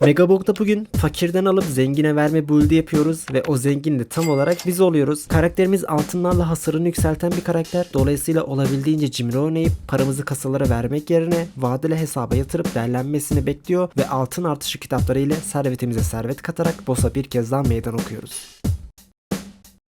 Megabog'da bugün fakirden alıp zengine verme build'i yapıyoruz ve o zengin de tam olarak biz oluyoruz. Karakterimiz altınlarla hasarını yükselten bir karakter. Dolayısıyla olabildiğince cimri oynayıp paramızı kasalara vermek yerine vadeli hesaba yatırıp değerlenmesini bekliyor ve altın artışı kitapları ile servetimize servet katarak boss'a bir kez daha meydan okuyoruz.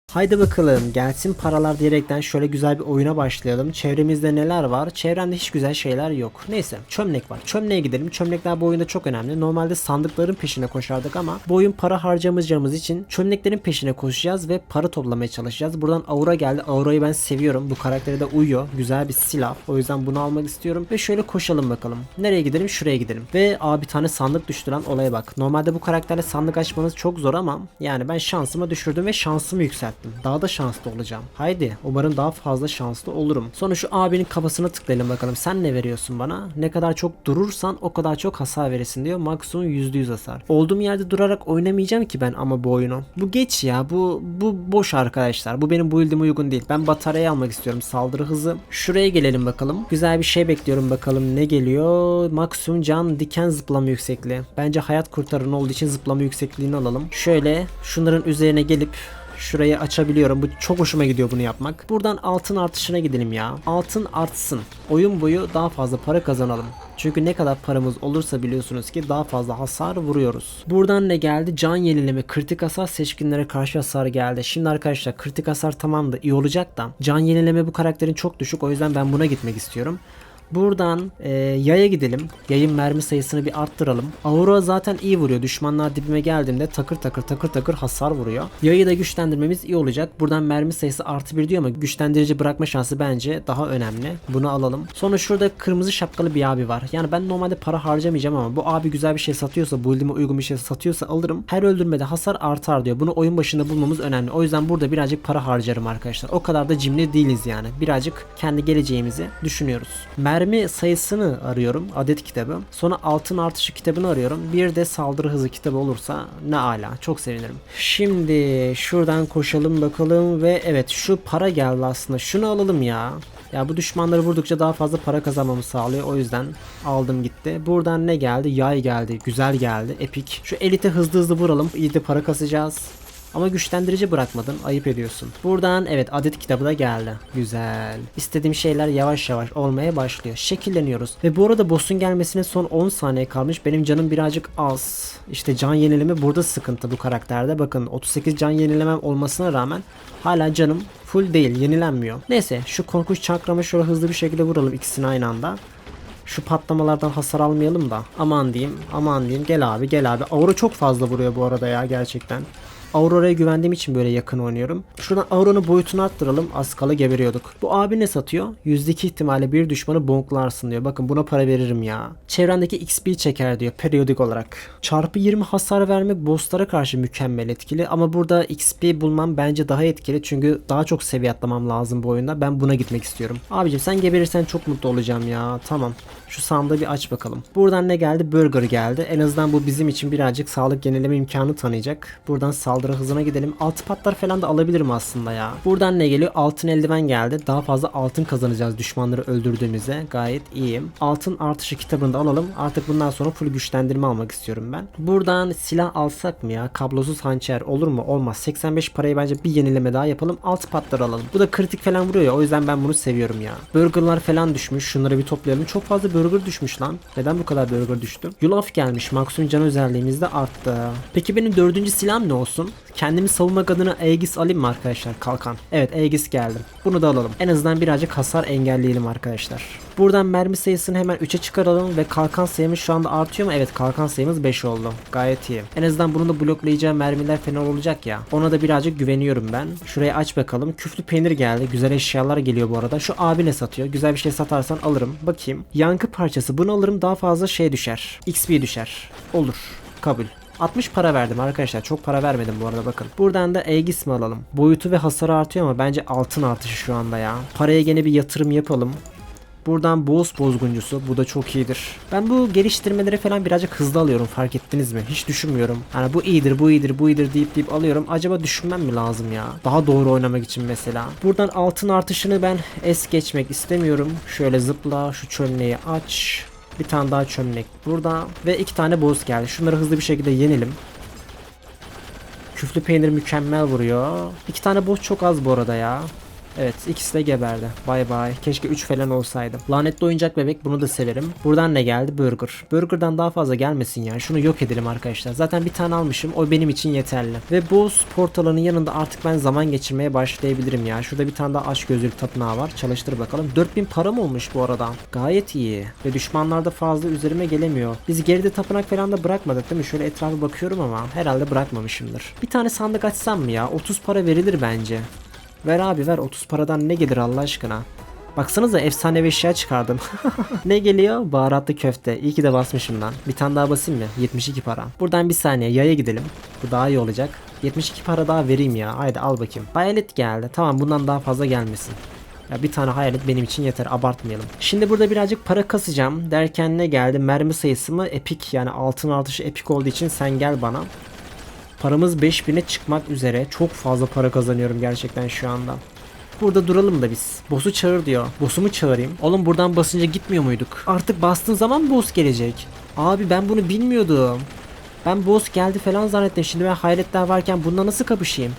Haydi bakalım gelsin paralar diyerekten şöyle güzel bir oyuna başlayalım. Çevremizde neler var? Çevremde hiç güzel şeyler yok. Neyse çömlek var. Çömleğe gidelim. Çömlekler bu oyunda çok önemli. Normalde sandıkların peşine koşardık ama bu oyun para harcamayacağımız için çömleklerin peşine koşacağız ve para toplamaya çalışacağız. Buradan Aura geldi. Aura'yı ben seviyorum. Bu karaktere de uyuyor. Güzel bir silah. O yüzden bunu almak istiyorum. Ve şöyle koşalım bakalım. Nereye gidelim? Şuraya gidelim. Ve aa bir tane sandık düştüren olaya bak. Normalde bu karakterle sandık açmanız çok zor ama yani ben şansımı düşürdüm ve şansımı yükselttim. Daha da şanslı olacağım. Haydi umarım daha fazla şanslı olurum. Sonra şu abinin kafasına tıklayalım bakalım. Sen ne veriyorsun bana? Ne kadar çok durursan o kadar çok hasar veresin diyor. Maksimum %100 hasar. Olduğum yerde durarak oynamayacağım ki ben ama bu oyunu. Bu geç ya. Bu bu boş arkadaşlar. Bu benim build'ime uygun değil. Ben bataryayı almak istiyorum. Saldırı hızı. Şuraya gelelim bakalım. Güzel bir şey bekliyorum bakalım ne geliyor. Maksimum can diken zıplama yüksekliği. Bence hayat kurtaran olduğu için zıplama yüksekliğini alalım. Şöyle şunların üzerine gelip Şurayı açabiliyorum. Bu çok hoşuma gidiyor bunu yapmak. Buradan altın artışına gidelim ya. Altın artsın. Oyun boyu daha fazla para kazanalım. Çünkü ne kadar paramız olursa biliyorsunuz ki daha fazla hasar vuruyoruz. Buradan ne geldi? Can yenileme, kritik hasar seçkinlere karşı hasar geldi. Şimdi arkadaşlar kritik hasar tamam da iyi olacak da can yenileme bu karakterin çok düşük. O yüzden ben buna gitmek istiyorum. Buradan e, yaya gidelim. Yayın mermi sayısını bir arttıralım. Aura zaten iyi vuruyor. Düşmanlar dibime geldiğinde takır takır takır takır hasar vuruyor. Yayı da güçlendirmemiz iyi olacak. Buradan mermi sayısı artı bir diyor ama güçlendirici bırakma şansı bence daha önemli. Bunu alalım. Sonra şurada kırmızı şapkalı bir abi var. Yani ben normalde para harcamayacağım ama bu abi güzel bir şey satıyorsa, build'ime uygun bir şey satıyorsa alırım. Her öldürmede hasar artar diyor. Bunu oyun başında bulmamız önemli. O yüzden burada birazcık para harcarım arkadaşlar. O kadar da cimri değiliz yani. Birazcık kendi geleceğimizi düşünüyoruz. Mermi sayısını arıyorum. Adet kitabı. Sonra altın artışı kitabını arıyorum. Bir de saldırı hızı kitabı olursa ne ala. Çok sevinirim. Şimdi şuradan koşalım bakalım ve evet şu para geldi aslında. Şunu alalım ya. Ya bu düşmanları vurdukça daha fazla para kazanmamı sağlıyor. O yüzden aldım gitti. Buradan ne geldi? Yay geldi. Güzel geldi. Epik. Şu elite hızlı hızlı vuralım. İyi de para kasacağız. Ama güçlendirici bırakmadın. Ayıp ediyorsun. Buradan evet adet kitabı da geldi. Güzel. İstediğim şeyler yavaş yavaş olmaya başlıyor. Şekilleniyoruz. Ve bu arada boss'un gelmesine son 10 saniye kalmış. Benim canım birazcık az. İşte can yenileme burada sıkıntı bu karakterde. Bakın 38 can yenilemem olmasına rağmen hala canım full değil. Yenilenmiyor. Neyse şu korkunç çakramı şöyle hızlı bir şekilde vuralım ikisini aynı anda. Şu patlamalardan hasar almayalım da. Aman diyeyim, aman diyeyim. Gel abi, gel abi. Aura çok fazla vuruyor bu arada ya gerçekten. Aurora'ya güvendiğim için böyle yakın oynuyorum. Şuradan Aurora'nın boyutunu arttıralım. Az kala geberiyorduk. Bu abi ne satıyor? %2 ihtimalle bir düşmanı bonklarsın diyor. Bakın buna para veririm ya. Çevrendeki XP çeker diyor periyodik olarak. Çarpı 20 hasar vermek bosslara karşı mükemmel etkili. Ama burada XP bulmam bence daha etkili. Çünkü daha çok seviye atlamam lazım bu oyunda. Ben buna gitmek istiyorum. Abicim sen geberirsen çok mutlu olacağım ya. Tamam. Şu sandığı bir aç bakalım. Buradan ne geldi? Burger geldi. En azından bu bizim için birazcık sağlık yenileme imkanı tanıyacak. Buradan saldırı hızına gidelim. Altı patlar falan da alabilirim aslında ya. Buradan ne geliyor? Altın eldiven geldi. Daha fazla altın kazanacağız düşmanları öldürdüğümüzde. Gayet iyiyim. Altın artışı kitabını da alalım. Artık bundan sonra full güçlendirme almak istiyorum ben. Buradan silah alsak mı ya? Kablosuz hançer olur mu? Olmaz. 85 parayı bence bir yenileme daha yapalım. Altı patlar alalım. Bu da kritik falan vuruyor ya. O yüzden ben bunu seviyorum ya. Burgerlar falan düşmüş. Şunları bir toplayalım. Çok fazla burger düşmüş lan. Neden bu kadar burger düştü? Yulaf gelmiş. Maksimum can özelliğimiz de arttı. Peki benim dördüncü silahım ne olsun? Kendimi savunmak adına Aegis alayım mı arkadaşlar? Kalkan. Evet Aegis geldim. Bunu da alalım. En azından birazcık hasar engelleyelim arkadaşlar. Buradan mermi sayısını hemen 3'e çıkaralım ve kalkan sayımız şu anda artıyor mu? Evet kalkan sayımız 5 oldu. Gayet iyi. En azından bunu da bloklayacağı mermiler falan olacak ya. Ona da birazcık güveniyorum ben. Şurayı aç bakalım. Küflü peynir geldi. Güzel eşyalar geliyor bu arada. Şu abi ne satıyor? Güzel bir şey satarsan alırım. Bakayım. Yankı parçası. Bunu alırım daha fazla şey düşer. XP düşer. Olur. Kabul. 60 para verdim arkadaşlar. Çok para vermedim bu arada bakın. Buradan da Aegis mi alalım? Boyutu ve hasarı artıyor ama bence altın artışı şu anda ya. Paraya gene bir yatırım yapalım. Buradan boss bozguncusu. Bu da çok iyidir. Ben bu geliştirmeleri falan birazcık hızlı alıyorum fark ettiniz mi? Hiç düşünmüyorum. Hani bu iyidir, bu iyidir, bu iyidir deyip deyip alıyorum. Acaba düşünmem mi lazım ya? Daha doğru oynamak için mesela. Buradan altın artışını ben es geçmek istemiyorum. Şöyle zıpla, şu çömleği aç. Bir tane daha çömlek burada ve iki tane boss geldi. Şunları hızlı bir şekilde yenelim. Küflü peynir mükemmel vuruyor. İki tane boss çok az bu arada ya. Evet ikisi de geberdi. Bay bay. Keşke 3 falan olsaydı. Lanetli oyuncak bebek bunu da severim. Buradan ne geldi? Burger. Burger'dan daha fazla gelmesin ya. Şunu yok edelim arkadaşlar. Zaten bir tane almışım. O benim için yeterli. Ve bu portalının yanında artık ben zaman geçirmeye başlayabilirim ya. Şurada bir tane daha aç gözlük tapınağı var. Çalıştır bakalım. 4000 param olmuş bu arada. Gayet iyi. Ve düşmanlar da fazla üzerime gelemiyor. Biz geride tapınak falan da bırakmadık değil mi? Şöyle etrafa bakıyorum ama herhalde bırakmamışımdır. Bir tane sandık açsam mı ya? 30 para verilir bence. Ver abi ver 30 paradan ne gelir Allah aşkına. Baksanıza efsanevi eşya çıkardım. ne geliyor? Baharatlı köfte. İyi ki de basmışım lan. Bir tane daha basayım mı? 72 para. Buradan bir saniye yaya gidelim. Bu daha iyi olacak. 72 para daha vereyim ya. Haydi al bakayım. Hayalet geldi. Tamam bundan daha fazla gelmesin. Ya bir tane hayalet benim için yeter abartmayalım. Şimdi burada birazcık para kasacağım derken ne geldi? Mermi sayısı mı? Epik yani altın artışı epik olduğu için sen gel bana. Paramız 5000'e çıkmak üzere. Çok fazla para kazanıyorum gerçekten şu anda. Burada duralım da biz. Boss'u çağır diyor. Boss'u mu çağırayım? Oğlum buradan basınca gitmiyor muyduk? Artık bastığın zaman boss gelecek. Abi ben bunu bilmiyordum. Ben boss geldi falan zannettim. Şimdi ben hayretler varken bununla nasıl kapışayım?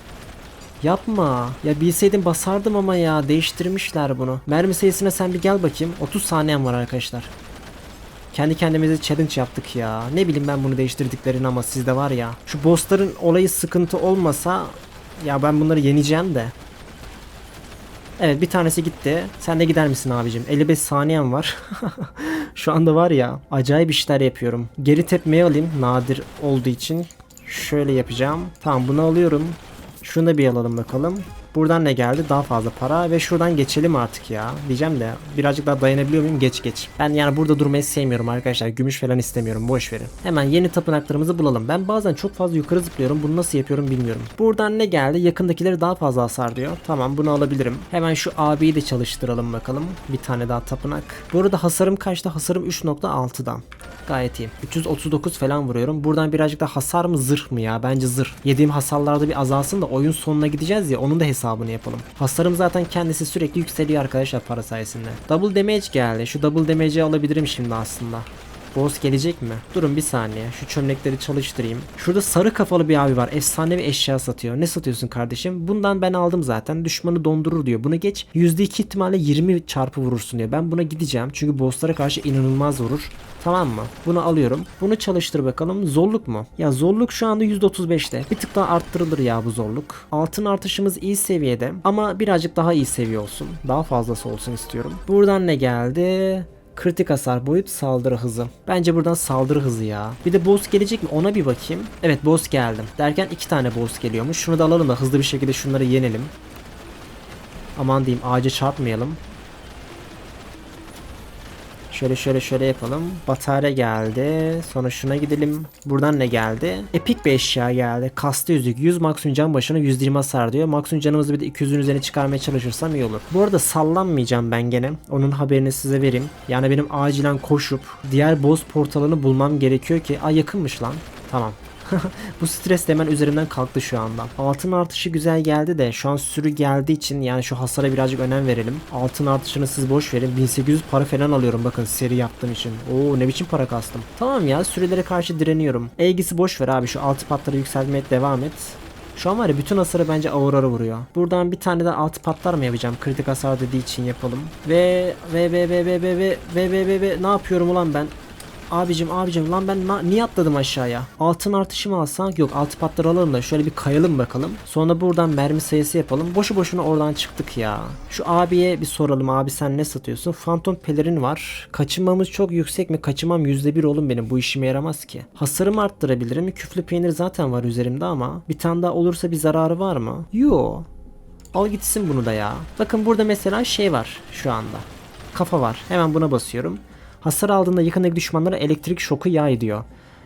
Yapma. Ya bilseydim basardım ama ya. Değiştirmişler bunu. Mermi sayısına sen bir gel bakayım. 30 saniyem var arkadaşlar. Kendi kendimize challenge yaptık ya. Ne bileyim ben bunu değiştirdiklerini ama sizde var ya. Şu bossların olayı sıkıntı olmasa ya ben bunları yeneceğim de. Evet bir tanesi gitti. Sen de gider misin abicim? 55 saniyem var. Şu anda var ya acayip işler yapıyorum. Geri tepmeyi alayım nadir olduğu için. Şöyle yapacağım. Tamam bunu alıyorum. Şunu da bir alalım bakalım. Buradan ne geldi? Daha fazla para ve şuradan geçelim artık ya. Diyeceğim de birazcık daha dayanabiliyor muyum? Geç geç. Ben yani burada durmayı sevmiyorum arkadaşlar. Gümüş falan istemiyorum. Boş verin. Hemen yeni tapınaklarımızı bulalım. Ben bazen çok fazla yukarı zıplıyorum. Bunu nasıl yapıyorum bilmiyorum. Buradan ne geldi? Yakındakileri daha fazla hasar diyor. Tamam bunu alabilirim. Hemen şu abiyi de çalıştıralım bakalım. Bir tane daha tapınak. Bu arada hasarım kaçta? Hasarım 3.6'dan. Gayet iyi. 339 falan vuruyorum. Buradan birazcık da hasar mı zırh mı ya? Bence zırh. Yediğim hasarlarda bir azalsın da oyun sonuna gideceğiz ya onun da hesabını yapalım. Hasarım zaten kendisi sürekli yükseliyor arkadaşlar para sayesinde. Double damage geldi. Şu double damage'i alabilirim şimdi aslında. Boss gelecek mi? Durun bir saniye. Şu çömlekleri çalıştırayım. Şurada sarı kafalı bir abi var. Efsanevi eşya satıyor. Ne satıyorsun kardeşim? Bundan ben aldım zaten. Düşmanı dondurur diyor. Bunu geç. %2 ihtimalle 20 çarpı vurursun diyor. Ben buna gideceğim. Çünkü bosslara karşı inanılmaz vurur. Tamam mı? Bunu alıyorum. Bunu çalıştır bakalım. Zorluk mu? Ya zorluk şu anda %35'te. Bir tık daha arttırılır ya bu zorluk. Altın artışımız iyi seviyede. Ama birazcık daha iyi seviye olsun. Daha fazlası olsun istiyorum. Buradan ne geldi? Kritik hasar boyut saldırı hızı. Bence buradan saldırı hızı ya. Bir de boss gelecek mi ona bir bakayım. Evet boss geldim. Derken iki tane boss geliyormuş. Şunu da alalım da hızlı bir şekilde şunları yenelim. Aman diyeyim ağaca çarpmayalım. Şöyle şöyle şöyle yapalım. Batarya geldi. Sonra şuna gidelim. Buradan ne geldi? Epik bir eşya geldi. Kastı yüzük. 100 maksimum can başına 120 hasar diyor. Maksimum canımızı bir de 200'ün üzerine çıkarmaya çalışırsam iyi olur. Bu arada sallanmayacağım ben gene. Onun haberini size vereyim. Yani benim acilen koşup diğer boss portalını bulmam gerekiyor ki. Ay yakınmış lan. Tamam. Bu stres de hemen üzerimden kalktı şu anda. Altın artışı güzel geldi de şu an sürü geldiği için yani şu hasara birazcık önem verelim. Altın artışını siz boş verin. 1800 para falan alıyorum bakın seri yaptığım için. Oo ne biçim para kastım. Tamam ya sürelere karşı direniyorum. Eğgisi boş ver abi şu altı patları yükseltmeye devam et. Şu an var ya bütün hasarı bence Aurora vuruyor. Buradan bir tane de altı patlar mı yapacağım? Kritik hasar dediği için yapalım. Ve ve ve ve ve ve ve ve ve ve ve ne yapıyorum ulan ben? Abicim abicim lan ben niye atladım aşağıya? Altın artışı mı? Yok altı patlar alalım da şöyle bir kayalım bakalım. Sonra buradan mermi sayısı yapalım. Boşu boşuna oradan çıktık ya. Şu abiye bir soralım. Abi sen ne satıyorsun? Phantom pelerin var. Kaçınmamız çok yüksek mi? Kaçınmam %1 oğlum benim. Bu işime yaramaz ki. Hasarımı arttırabilirim. Küflü peynir zaten var üzerimde ama. Bir tane daha olursa bir zararı var mı? Yo. Al gitsin bunu da ya. Bakın burada mesela şey var şu anda. Kafa var. Hemen buna basıyorum. Hasar aldığında yakındaki düşmanlara elektrik şoku yay diyor.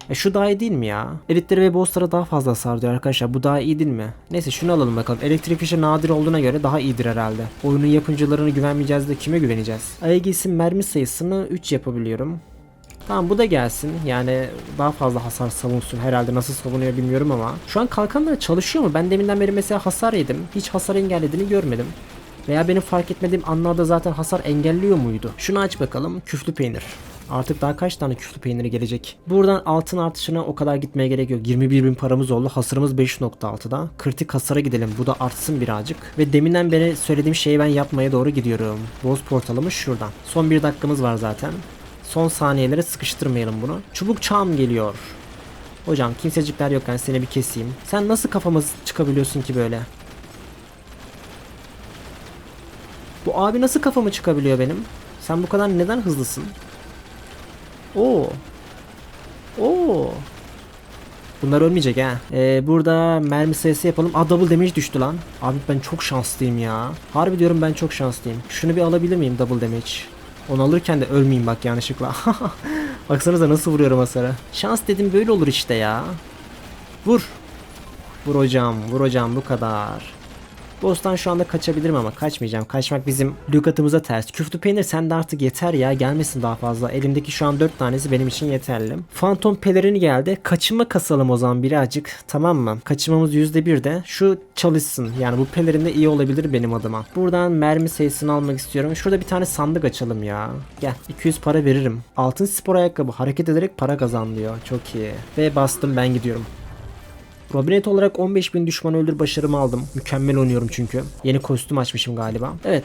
E şu daha iyi değil mi ya? Elitleri ve bosslara daha fazla hasar diyor arkadaşlar. Bu daha iyi değil mi? Neyse şunu alalım bakalım. Elektrik fişi nadir olduğuna göre daha iyidir herhalde. Oyunun yapımcılarına güvenmeyeceğiz de kime güveneceğiz? Aegis'in mermi sayısını 3 yapabiliyorum. Tamam bu da gelsin. Yani daha fazla hasar savunsun. Herhalde nasıl savunuyor bilmiyorum ama. Şu an kalkanlar çalışıyor mu? Ben deminden beri mesela hasar yedim. Hiç hasar engellediğini görmedim. Veya benim fark etmediğim anlarda zaten hasar engelliyor muydu? Şunu aç bakalım. Küflü peynir. Artık daha kaç tane küflü peyniri gelecek? Buradan altın artışına o kadar gitmeye gerek yok. 21 bin paramız oldu. Hasarımız 5.6'da. Kritik hasara gidelim. Bu da artsın birazcık. Ve deminden beri söylediğim şeyi ben yapmaya doğru gidiyorum. Boz portalımız şuradan. Son bir dakikamız var zaten. Son saniyelere sıkıştırmayalım bunu. Çubuk çağım geliyor. Hocam kimsecikler yok ben seni bir keseyim. Sen nasıl kafama çıkabiliyorsun ki böyle? Bu abi nasıl kafama çıkabiliyor benim? Sen bu kadar neden hızlısın? Oo. Oo. Bunlar ölmeyecek ha. Ee, burada mermi sayısı yapalım. Aa double damage düştü lan. Abi ben çok şanslıyım ya. Harbi diyorum ben çok şanslıyım. Şunu bir alabilir miyim double damage? Onu alırken de ölmeyeyim bak yanlışlıkla. Baksanıza nasıl vuruyorum hasara. Şans dedim böyle olur işte ya. Vur. Vur hocam, vur hocam bu kadar. Boss'tan şu anda kaçabilirim ama kaçmayacağım. Kaçmak bizim lügatımıza ters. Küftü peynir sen de artık yeter ya. Gelmesin daha fazla. Elimdeki şu an 4 tanesi benim için yeterli. Phantom pelerini geldi. Kaçınma kasalım o zaman birazcık. Tamam mı? Kaçınmamız %1 de. Şu çalışsın. Yani bu pelerin de iyi olabilir benim adıma. Buradan mermi sayısını almak istiyorum. Şurada bir tane sandık açalım ya. Gel. 200 para veririm. Altın spor ayakkabı. Hareket ederek para kazan. Çok iyi. Ve bastım ben gidiyorum. Robinet olarak 15.000 düşman öldür başarımı aldım. Mükemmel oynuyorum çünkü. Yeni kostüm açmışım galiba. Evet.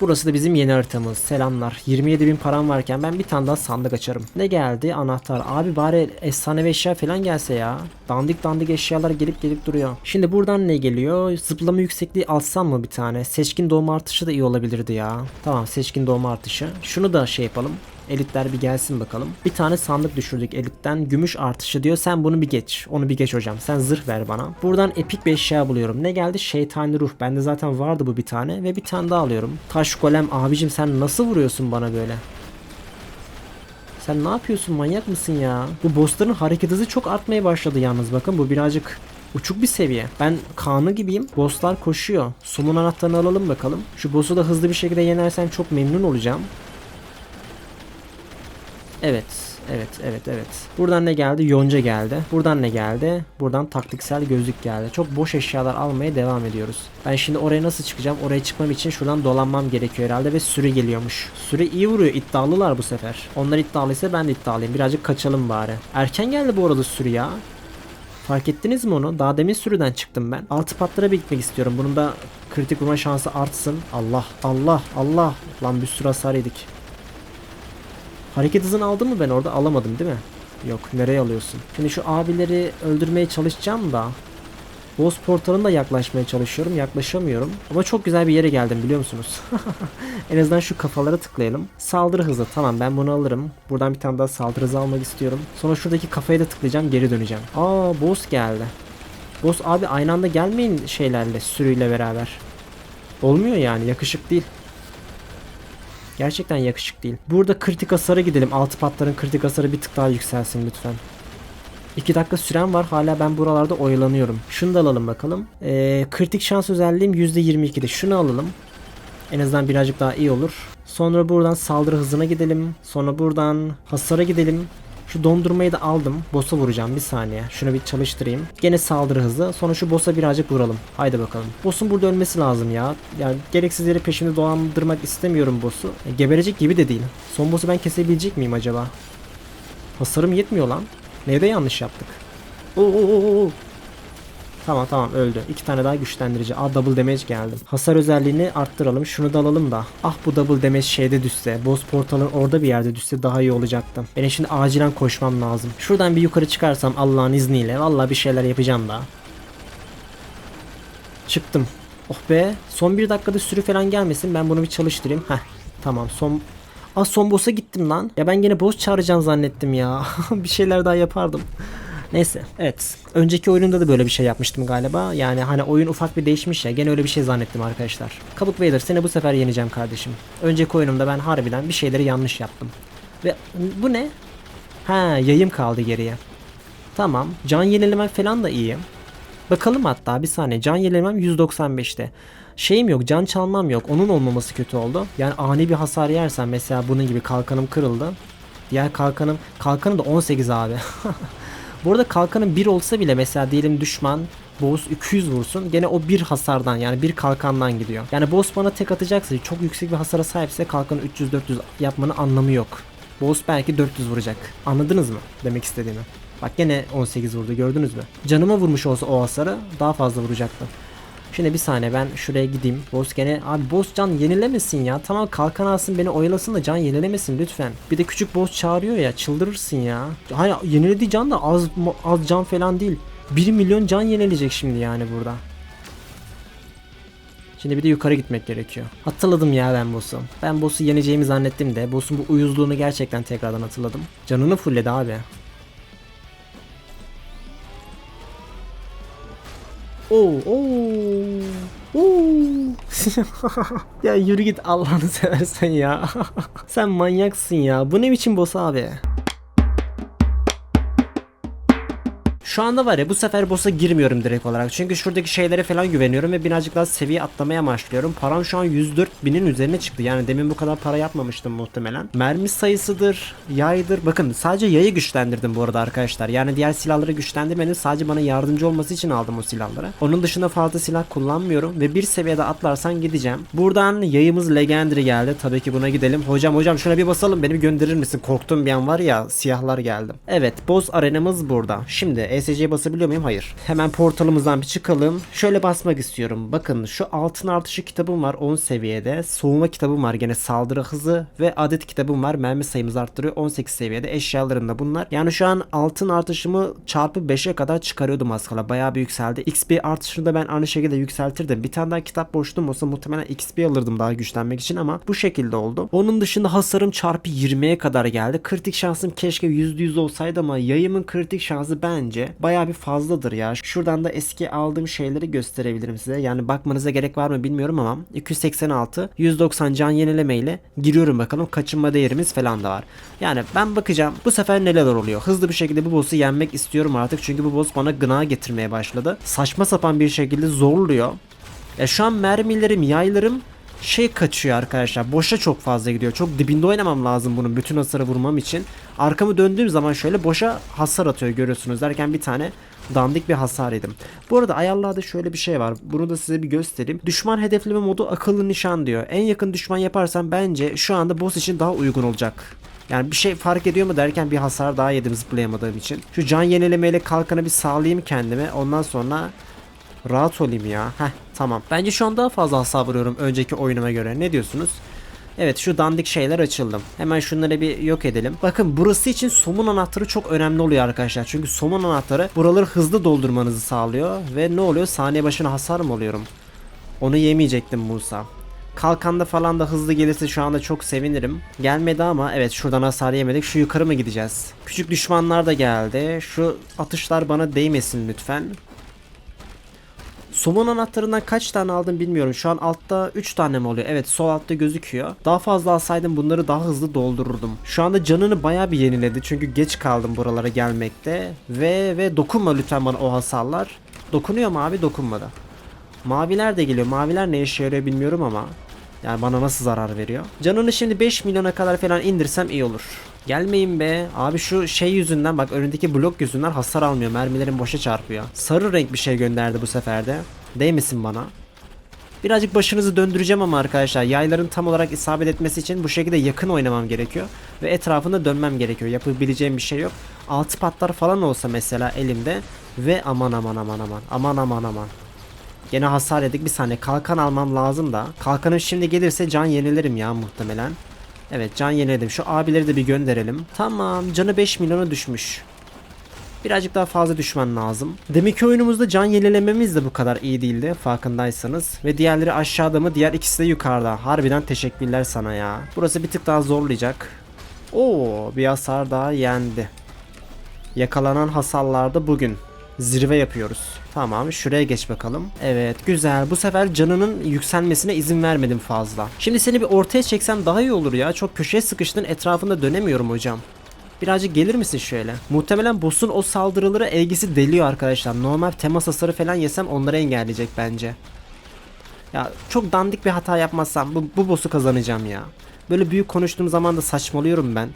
Burası da bizim yeni haritamız. Selamlar. 27.000 param varken ben bir tane daha sandık açarım. Ne geldi? Anahtar. Abi bari efsanevi eşya falan gelse ya. Dandik dandik eşyalar gelip gelip duruyor. Şimdi buradan ne geliyor? Zıplama yüksekliği alsam mı bir tane? Seçkin doğma artışı da iyi olabilirdi ya. Tamam seçkin doğma artışı. Şunu da şey yapalım. Elitler bir gelsin bakalım. Bir tane sandık düşürdük elitten. Gümüş artışı diyor. Sen bunu bir geç. Onu bir geç hocam. Sen zırh ver bana. Buradan epik bir eşya buluyorum. Ne geldi? Şeytani ruh. Bende zaten vardı bu bir tane. Ve bir tane daha alıyorum. Taş golem abicim sen nasıl vuruyorsun bana böyle? Sen ne yapıyorsun manyak mısın ya? Bu bossların hareket hızı çok artmaya başladı yalnız bakın bu birazcık uçuk bir seviye. Ben kanı gibiyim. Bosslar koşuyor. Sumun anahtarını alalım bakalım. Şu boss'u da hızlı bir şekilde yenersem çok memnun olacağım. Evet. Evet, evet, evet. Buradan ne geldi? Yonca geldi. Buradan ne geldi? Buradan taktiksel gözlük geldi. Çok boş eşyalar almaya devam ediyoruz. Ben şimdi oraya nasıl çıkacağım? Oraya çıkmam için şuradan dolanmam gerekiyor herhalde ve süre geliyormuş. Süre iyi vuruyor. İddialılar bu sefer. Onlar iddialıysa ben de iddialıyım. Birazcık kaçalım bari. Erken geldi bu arada sürü ya. Fark ettiniz mi onu? Daha demin sürüden çıktım ben. Altı patlara bir gitmek istiyorum. Bunun da kritik vurma şansı artsın. Allah, Allah, Allah. Lan bir sürü hasar yedik. Hareket hızını aldım mı ben orada? Alamadım değil mi? Yok nereye alıyorsun? Şimdi şu abileri öldürmeye çalışacağım da Boss portalına yaklaşmaya çalışıyorum. Yaklaşamıyorum. Ama çok güzel bir yere geldim biliyor musunuz? en azından şu kafalara tıklayalım. Saldırı hızı. Tamam ben bunu alırım. Buradan bir tane daha saldırı hızı almak istiyorum. Sonra şuradaki kafaya da tıklayacağım. Geri döneceğim. Aa boss geldi. Boss abi aynı anda gelmeyin şeylerle sürüyle beraber. Olmuyor yani yakışık değil. Gerçekten yakışık değil. Burada kritik hasara gidelim. Altı patların kritik hasarı bir tık daha yükselsin lütfen. 2 dakika süren var. Hala ben buralarda oyalanıyorum. Şunu da alalım bakalım. Ee, kritik şans özelliğim %22'de. Şunu alalım. En azından birazcık daha iyi olur. Sonra buradan saldırı hızına gidelim. Sonra buradan hasara gidelim. Şu dondurmayı da aldım. Boss'a vuracağım bir saniye. Şunu bir çalıştırayım. Gene saldırı hızı. Sonra şu boss'a birazcık vuralım. Haydi bakalım. Boss'un burada ölmesi lazım ya. Yani gereksiz yere peşinde dolandırmak istemiyorum boss'u. E, geberecek gibi de değil. Son boss'u ben kesebilecek miyim acaba? Hasarım yetmiyor lan. Neyde yanlış yaptık? Oo, oo, oo. Tamam tamam öldü. İki tane daha güçlendirici. Aa double damage geldi. Hasar özelliğini arttıralım. Şunu da alalım da. Ah bu double damage şeyde düşse. Boss portalın orada bir yerde düşse daha iyi olacaktı. Benim şimdi acilen koşmam lazım. Şuradan bir yukarı çıkarsam Allah'ın izniyle. Vallahi bir şeyler yapacağım da. Çıktım. Oh be. Son bir dakikada sürü falan gelmesin. Ben bunu bir çalıştırayım. Heh. Tamam son Aa son boss'a gittim lan. Ya ben gene boss çağıracağım zannettim ya. bir şeyler daha yapardım. Neyse evet. Önceki oyununda da böyle bir şey yapmıştım galiba. Yani hani oyun ufak bir değişmiş ya. Gene öyle bir şey zannettim arkadaşlar. Kabuk Vader seni bu sefer yeneceğim kardeşim. Önceki oyunumda ben harbiden bir şeyleri yanlış yaptım. Ve bu ne? Ha yayım kaldı geriye. Tamam. Can yenileme falan da iyi. Bakalım hatta bir saniye. Can yenilemem 195'te. Şeyim yok can çalmam yok. Onun olmaması kötü oldu. Yani ani bir hasar yersen mesela bunun gibi kalkanım kırıldı. Diğer kalkanım kalkanım da 18 abi. Bu arada kalkanın 1 olsa bile mesela diyelim düşman boss 200 vursun gene o bir hasardan yani bir kalkandan gidiyor. Yani boss bana tek atacaksa çok yüksek bir hasara sahipse kalkanı 300-400 yapmanın anlamı yok. Boss belki 400 vuracak. Anladınız mı demek istediğimi? Bak gene 18 vurdu gördünüz mü? Canıma vurmuş olsa o hasarı daha fazla vuracaktı. Şimdi bir saniye ben şuraya gideyim. Boss gene abi boss can yenilemesin ya. Tamam kalkan alsın beni oyalasın da can yenilemesin lütfen. Bir de küçük boss çağırıyor ya çıldırırsın ya. Hayır yenilediği can da az az can falan değil. 1 milyon can yenilecek şimdi yani burada. Şimdi bir de yukarı gitmek gerekiyor. Hatırladım ya ben boss'u. Ben boss'u yeneceğimi zannettim de boss'un bu uyuzluğunu gerçekten tekrardan hatırladım. Canını fullledi abi. Oo, oo, oo. ya yürü git Allah'ını seversen ya. Sen manyaksın ya. Bu ne biçim boss abi? Şu anda var ya bu sefer boss'a girmiyorum direkt olarak. Çünkü şuradaki şeylere falan güveniyorum ve birazcık daha seviye atlamaya başlıyorum. Param şu an 104 binin üzerine çıktı. Yani demin bu kadar para yapmamıştım muhtemelen. Mermi sayısıdır, yaydır. Bakın sadece yayı güçlendirdim bu arada arkadaşlar. Yani diğer silahları güçlendirmedim. Sadece bana yardımcı olması için aldım o silahları. Onun dışında fazla silah kullanmıyorum ve bir seviyede atlarsan gideceğim. Buradan yayımız Legendary geldi. Tabii ki buna gidelim. Hocam hocam şuna bir basalım. Beni bir gönderir misin? Korktum bir an var ya siyahlar geldi. Evet boss arenamız burada. Şimdi ESC'ye basabiliyor muyum? Hayır. Hemen portalımızdan bir çıkalım. Şöyle basmak istiyorum. Bakın şu altın artışı kitabım var 10 seviyede. Soğuma kitabım var gene saldırı hızı ve adet kitabım var. Mermi sayımızı arttırıyor 18 seviyede. Eşyalarım da bunlar. Yani şu an altın artışımı çarpı 5'e kadar çıkarıyordum az. Bayağı bir yükseldi. XP artışını da ben aynı şekilde yükseltirdim. Bir tane daha kitap boşluğum olsa muhtemelen XP alırdım daha güçlenmek için ama bu şekilde oldu. Onun dışında hasarım çarpı 20'ye kadar geldi. Kritik şansım keşke %100 olsaydı ama yayımın kritik şansı bence bayağı bir fazladır ya. Şuradan da eski aldığım şeyleri gösterebilirim size. Yani bakmanıza gerek var mı bilmiyorum ama 286 190 can yenileme ile giriyorum bakalım kaçınma değerimiz falan da var. Yani ben bakacağım bu sefer neler oluyor. Hızlı bir şekilde bu boss'u yenmek istiyorum artık çünkü bu boss bana gına getirmeye başladı. Saçma sapan bir şekilde zorluyor. Ya şu an mermilerim, yaylarım şey kaçıyor arkadaşlar. Boşa çok fazla gidiyor. Çok dibinde oynamam lazım bunun bütün hasarı vurmam için. Arkamı döndüğüm zaman şöyle boşa hasar atıyor görüyorsunuz derken bir tane dandik bir hasar yedim. Bu arada ayarlarda şöyle bir şey var. Bunu da size bir göstereyim. Düşman hedefleme modu akıllı nişan diyor. En yakın düşman yaparsam bence şu anda boss için daha uygun olacak. Yani bir şey fark ediyor mu derken bir hasar daha yedim zıplayamadığım için. Şu can yenilemeyle kalkanı bir sağlayayım kendime. Ondan sonra Rahat olayım ya. Heh tamam. Bence şu an daha fazla hasar vuruyorum önceki oyunuma göre. Ne diyorsunuz? Evet şu dandik şeyler açıldım. Hemen şunları bir yok edelim. Bakın burası için somun anahtarı çok önemli oluyor arkadaşlar. Çünkü somun anahtarı buraları hızlı doldurmanızı sağlıyor. Ve ne oluyor? Saniye başına hasar mı oluyorum? Onu yemeyecektim Musa. Kalkanda falan da hızlı gelirse şu anda çok sevinirim. Gelmedi ama evet şuradan hasar yemedik. Şu yukarı mı gideceğiz? Küçük düşmanlar da geldi. Şu atışlar bana değmesin lütfen. Somon anahtarından kaç tane aldım bilmiyorum. Şu an altta 3 tane mi oluyor? Evet sol altta gözüküyor. Daha fazla alsaydım bunları daha hızlı doldururdum. Şu anda canını baya bir yeniledi. Çünkü geç kaldım buralara gelmekte. Ve ve dokunma lütfen bana o hasarlar. Dokunuyor mu abi? Dokunmadı. Maviler de geliyor. Maviler ne işe yarıyor bilmiyorum ama. Yani bana nasıl zarar veriyor? Canını şimdi 5 milyona kadar falan indirsem iyi olur. Gelmeyin be. Abi şu şey yüzünden bak önündeki blok yüzünden hasar almıyor. Mermilerin boşa çarpıyor. Sarı renk bir şey gönderdi bu seferde. Değmesin bana. Birazcık başınızı döndüreceğim ama arkadaşlar yayların tam olarak isabet etmesi için bu şekilde yakın oynamam gerekiyor. Ve etrafında dönmem gerekiyor. Yapabileceğim bir şey yok. Altı patlar falan olsa mesela elimde. Ve aman aman aman aman. Aman aman aman. Gene hasar yedik bir saniye kalkan almam lazım da. Kalkanım şimdi gelirse can yenilerim ya muhtemelen. Evet can yeniledim. Şu abileri de bir gönderelim. Tamam canı 5 milyona düşmüş. Birazcık daha fazla düşman lazım. Demek ki oyunumuzda can yenilememiz de bu kadar iyi değildi farkındaysanız. Ve diğerleri aşağıda mı diğer ikisi de yukarıda. Harbiden teşekkürler sana ya. Burası bir tık daha zorlayacak. Oo bir hasar daha yendi. Yakalanan hasarlarda bugün zirve yapıyoruz. Tamam şuraya geç bakalım. Evet güzel. Bu sefer canının yükselmesine izin vermedim fazla. Şimdi seni bir ortaya çeksem daha iyi olur ya. Çok köşeye sıkıştın etrafında dönemiyorum hocam. Birazcık gelir misin şöyle? Muhtemelen boss'un o saldırıları elgisi deliyor arkadaşlar. Normal temas hasarı falan yesem onları engelleyecek bence. Ya çok dandik bir hata yapmazsam bu, bu boss'u kazanacağım ya. Böyle büyük konuştuğum zaman da saçmalıyorum ben.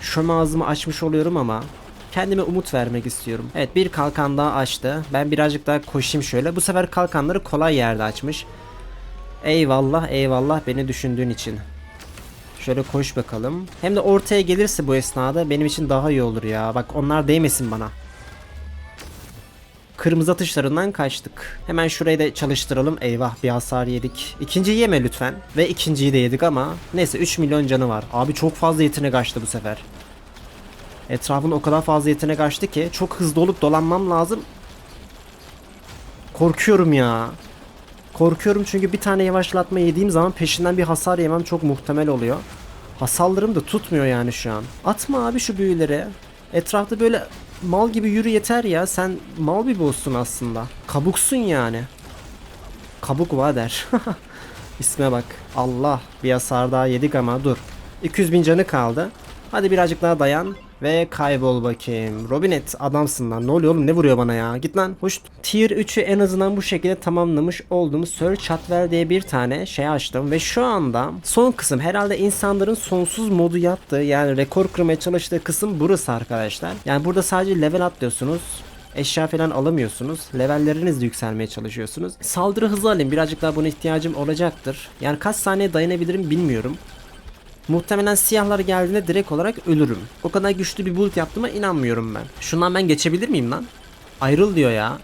Şöm ağzımı açmış oluyorum ama kendime umut vermek istiyorum. Evet bir kalkan daha açtı. Ben birazcık daha koşayım şöyle. Bu sefer kalkanları kolay yerde açmış. Eyvallah eyvallah beni düşündüğün için. Şöyle koş bakalım. Hem de ortaya gelirse bu esnada benim için daha iyi olur ya. Bak onlar değmesin bana. Kırmızı atışlarından kaçtık. Hemen şurayı da çalıştıralım. Eyvah bir hasar yedik. İkinciyi yeme lütfen. Ve ikinciyi de yedik ama neyse 3 milyon canı var. Abi çok fazla yetenek açtı bu sefer. Etrafın o kadar fazla yetenek açtı ki çok hızlı olup dolanmam lazım. Korkuyorum ya. Korkuyorum çünkü bir tane yavaşlatma yediğim zaman peşinden bir hasar yemem çok muhtemel oluyor. Hasarlarım da tutmuyor yani şu an. Atma abi şu büyüleri. Etrafta böyle mal gibi yürü yeter ya. Sen mal bir boss'sun aslında. Kabuksun yani. Kabuk var der. İsme bak. Allah bir hasar daha yedik ama dur. 200 bin canı kaldı. Hadi birazcık daha dayan. Ve kaybol bakayım. Robinet adamsın lan. Ne oluyor oğlum ne vuruyor bana ya? Git lan. Hoş. Tier 3'ü en azından bu şekilde tamamlamış oldum. Sir Chatwell diye bir tane şey açtım. Ve şu anda son kısım herhalde insanların sonsuz modu yaptığı yani rekor kırmaya çalıştığı kısım burası arkadaşlar. Yani burada sadece level atlıyorsunuz eşya falan alamıyorsunuz. Levelleriniz de yükselmeye çalışıyorsunuz. Saldırı hızı alayım. Birazcık daha buna ihtiyacım olacaktır. Yani kaç saniye dayanabilirim bilmiyorum. Muhtemelen siyahlar geldiğinde direkt olarak ölürüm. O kadar güçlü bir build yaptığıma inanmıyorum ben. Şundan ben geçebilir miyim lan? Ayrıl diyor ya.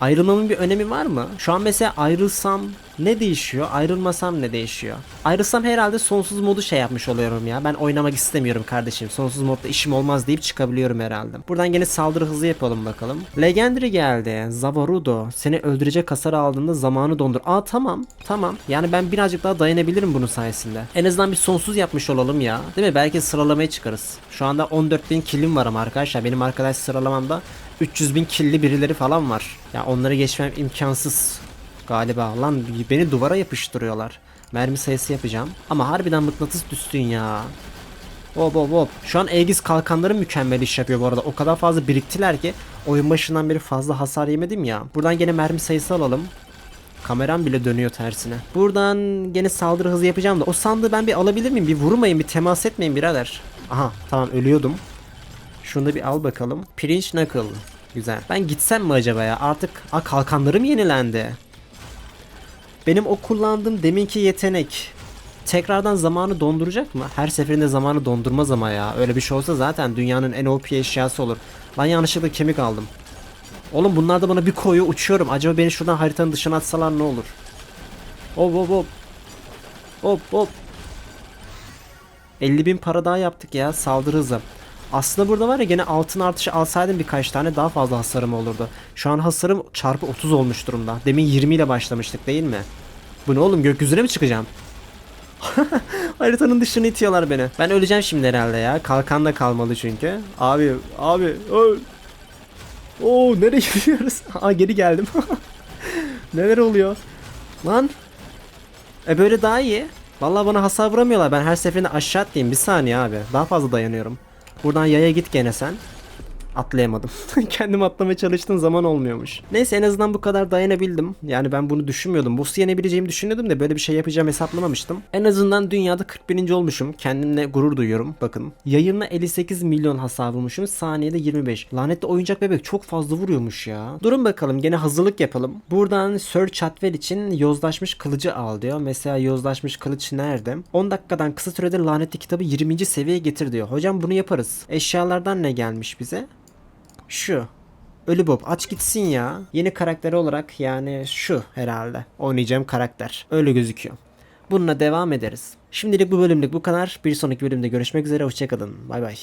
Ayrılmamın bir önemi var mı? Şu an mesela ayrılsam ne değişiyor? Ayrılmasam ne değişiyor? Ayrılsam herhalde sonsuz modu şey yapmış oluyorum ya. Ben oynamak istemiyorum kardeşim. Sonsuz modda işim olmaz deyip çıkabiliyorum herhalde. Buradan gene saldırı hızı yapalım bakalım. Legendary geldi. Zavarudo. Seni öldürecek hasar aldığında zamanı dondur. Aa tamam. Tamam. Yani ben birazcık daha dayanabilirim bunun sayesinde. En azından bir sonsuz yapmış olalım ya. Değil mi? Belki sıralamaya çıkarız. Şu anda 14.000 killim var ama arkadaşlar. Benim arkadaş sıralamamda 300 bin killi birileri falan var. Ya onları geçmem imkansız galiba. Lan beni duvara yapıştırıyorlar. Mermi sayısı yapacağım. Ama harbiden mıknatıs düşsün ya. Hop hop hop. Şu an Aegis kalkanları mükemmel iş yapıyor bu arada. O kadar fazla biriktiler ki oyun başından beri fazla hasar yemedim ya. Buradan gene mermi sayısı alalım. Kameram bile dönüyor tersine. Buradan gene saldırı hızı yapacağım da o sandığı ben bir alabilir miyim? Bir vurmayın, bir temas etmeyin birader. Aha tamam ölüyordum. Şunu da bir al bakalım. Pirinç Knuckle. Güzel. Ben gitsem mi acaba ya? Artık a kalkanlarım yenilendi. Benim o kullandığım deminki yetenek tekrardan zamanı donduracak mı? Her seferinde zamanı dondurmaz ama ya. Öyle bir şey olsa zaten dünyanın en OP eşyası olur. Ben yanlışlıkla kemik aldım. Oğlum bunlar da bana bir koyuyor uçuyorum. Acaba beni şuradan haritanın dışına atsalar ne olur? Hop hop hop. Hop hop. 50 bin para daha yaptık ya saldırı hızı. Aslında burada var ya gene altın artışı alsaydım birkaç tane daha fazla hasarım olurdu. Şu an hasarım çarpı 30 olmuş durumda. Demin 20 ile başlamıştık değil mi? Bu ne oğlum gökyüzüne mi çıkacağım? Haritanın dışına itiyorlar beni. Ben öleceğim şimdi herhalde ya. Kalkan da kalmalı çünkü. Abi, abi. öl. Oo nereye gidiyoruz? Aa geri geldim. Neler oluyor? Lan. E böyle daha iyi. Vallahi bana hasar vuramıyorlar. Ben her seferinde aşağı atlayayım. Bir saniye abi. Daha fazla dayanıyorum. Buradan yaya git gene sen. Atlayamadım. Kendim atlamaya çalıştığım zaman olmuyormuş. Neyse en azından bu kadar dayanabildim. Yani ben bunu düşünmüyordum. Boss'u yenebileceğimi düşünüyordum da böyle bir şey yapacağım hesaplamamıştım. En azından dünyada 41. olmuşum. Kendimle gurur duyuyorum. Bakın. Yayınla 58 milyon hasar vurmuşum. Saniyede 25. Lanetli oyuncak bebek çok fazla vuruyormuş ya. Durun bakalım gene hazırlık yapalım. Buradan Sir Chatwell için yozlaşmış kılıcı al diyor. Mesela yozlaşmış kılıç nerede? 10 dakikadan kısa sürede lanetli kitabı 20. seviyeye getir diyor. Hocam bunu yaparız. Eşyalardan ne gelmiş bize? Şu. Ölü Bob aç gitsin ya. Yeni karakteri olarak yani şu herhalde. Oynayacağım karakter. Öyle gözüküyor. Bununla devam ederiz. Şimdilik bu bölümlük bu kadar. Bir sonraki bölümde görüşmek üzere. Hoşçakalın. Bay bay.